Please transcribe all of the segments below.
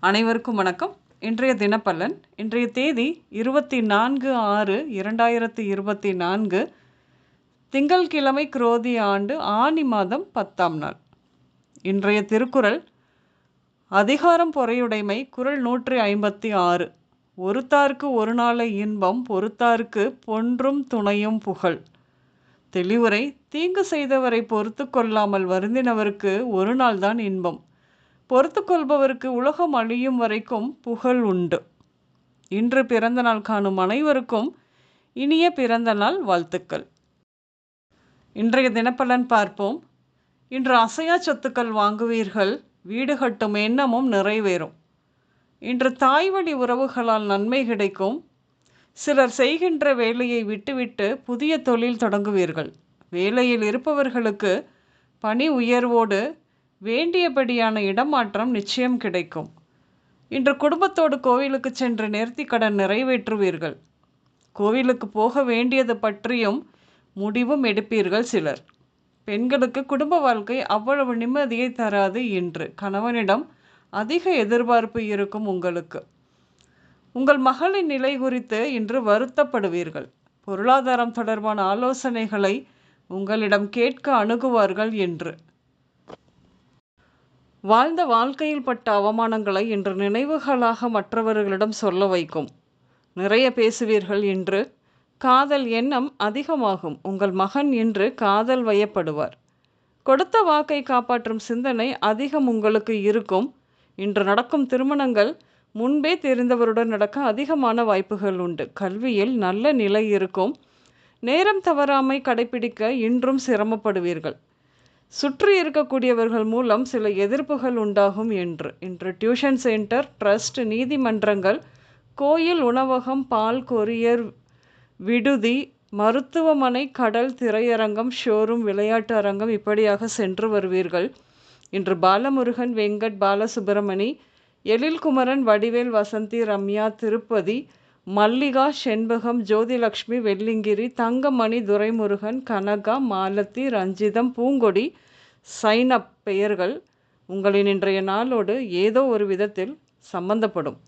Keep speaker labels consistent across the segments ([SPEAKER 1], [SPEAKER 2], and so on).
[SPEAKER 1] அனைவருக்கும் வணக்கம். இன்றைய தினப்பலன் இன்றைய தேதி இருபத்தி நான்கு ஆறு இரண்டாயிரத்தி இருபத்தி நான்கு திங்கள்கிழமை குரோதி ஆண்டு ஆனி மாதம் பத்தாம் நாள். இன்றைய திருக்குறள் அதிகாரம் பொறையுடைமை குரல் நூற்றி ஐம்பத்தி ஆறு ஒருத்தார்க்கு ஒரு நாளை இன்பம் பொறுத்தார்க்கு பொன்றும் துணையும் புகழ். தெளிவுரை தீங்கு செய்தவரை பொறுத்து கொள்ளாமல் வருந்தினவருக்கு ஒரு நாள்தான் இன்பம். பொறுத்து கொள்பவருக்கு உலகம் அழியும் வரைக்கும் புகழ் உண்டு. இன்று பிறந்த நாள் காணும் அனைவருக்கும் இனிய பிறந்த நாள் வாழ்த்துக்கள். இன்றைய தினப்பலன் பார்ப்போம். இன்று அசையா சொத்துக்கள் வாங்குவீர்கள் வீடு கட்டும் எண்ணமும் நிறைவேறும். இன்று தாய்வழி உறவுகளால் நன்மை கிடைக்கும். சிலர் செய்கின்ற வேலையை விட்டுவிட்டு புதிய தொழில் தொடங்குவீர்கள். வேலையில் இருப்பவர்களுக்கு பணி உயர்வோடு வேண்டியபடியான இடமாற்றம் நிச்சயம் கிடைக்கும். இன்று குடும்பத்தோடு கோவிலுக்கு சென்று நேர்த்தி கடன் நிறைவேற்றுவீர்கள். கோவிலுக்கு போக வேண்டியது பற்றியும் முடிவும் எடுப்பீர்கள் சிலர். பெண்களுக்கு குடும்ப வாழ்க்கை அவ்வளவு நிம்மதியை தராது என்று கணவனிடம் அதிக எதிர்பார்ப்பு இருக்கும் உங்களுக்கு. உங்கள் மகளின் நிலை குறித்து இன்று வருத்தப்படுவீர்கள். பொருளாதாரம் தொடர்பான ஆலோசனைகளை உங்களிடம் கேட்க அணுகுவார்கள் என்று. வாழ்ந்த வாழ்க்கையில் பட்ட அவமானங்களை இன்று நினைவுகளாக மற்றவர்களிடம் சொல்ல வைக்கும். நிறைய பேசுவீர்கள் என்று காதல் எண்ணம் அதிகமாகும் உங்கள் மகன் என்று காதல் வயப்படுவார். கொடுத்த வாக்கை காப்பாற்றும் சிந்தனை அதிகம் உங்களுக்கு இருக்கும். இன்று நடக்கும் திருமணங்கள் முன்பே தெரிந்தவருடன் நடக்க அதிகமான வாய்ப்புகள் உண்டு. கல்வியில் நல்ல நிலை இருக்கும். நேரம் தவறாமை கடைபிடிக்க இன்றும் சிரமப்படுவீர்கள். சுற்றி இருக்கக்கூடியவர்கள் மூலம் சில எதிர்ப்புகள் உண்டாகும் என்று. இன்று டியூஷன் சென்டர் ட்ரஸ்ட் நீதிமன்றங்கள் கோயில் உணவகம் பால் கொரியர் விடுதி மருத்துவமனை கடல் திரையரங்கம் ஷோரூம் விளையாட்டு அரங்கம் இப்படியாக சென்று வருவீர்கள். இன்று பாலமுருகன் வெங்கட் பாலசுப்பிரமணி எழில்குமரன் வடிவேல் வசந்தி ரம்யா திருப்பதி மல்லிகா செண்பகம் ஜோதிலக்ஷ்மி வெள்ளிங்கிரி தங்கமணி துரைமுருகன் கனகா மாலத்தி ரஞ்சிதம் பூங்கொடி சைனப் பெயர்கள் உங்களின் இன்றைய நாளோடு ஏதோ ஒரு விதத்தில் சம்பந்தப்படும்.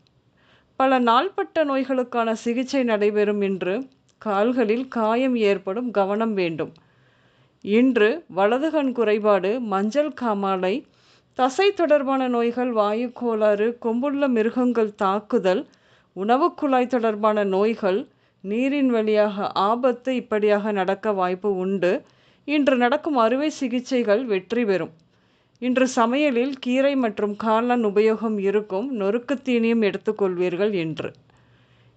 [SPEAKER 1] பல நாள்பட்ட நோய்களுக்கான சிகிச்சை நடைபெறும் இன்று. கால்களில் காயம் ஏற்படும் கவனம் வேண்டும். இன்று வலதுகண் குறைபாடு மஞ்சள் காமாலை தசை தொடர்பான நோய்கள் வாயு கோளாறு கொம்புள்ள மிருகங்கள் தாக்குதல் உணவுக்குழாய் தொடர்பான நோய்கள் நீரின் வழியாக ஆபத்து இப்படியாக நடக்க வாய்ப்பு உண்டு. இன்று நடக்கும் அறுவை சிகிச்சைகள் வெற்றி பெறும். இன்று சமையலில் கீரை மற்றும் காளான் உபயோகம் இருக்கும். நொறுக்குத்தீனியும் எடுத்துக்கொள்வீர்கள் என்று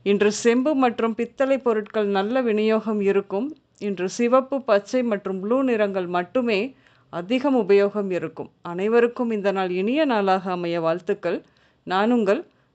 [SPEAKER 1] இன்று செம்பு மற்றும் பித்தளை பொருட்கள் நல்ல விநியோகம் இருக்கும். இன்று சிவப்பு பச்சை மற்றும் ப்ளூ நிறங்கள் மட்டுமே அதிகம் உபயோகம் இருக்கும். அனைவருக்கும் இந்த நாள் இனிய நாளாக அமைய வாழ்த்துக்கள். நான் உங்கள்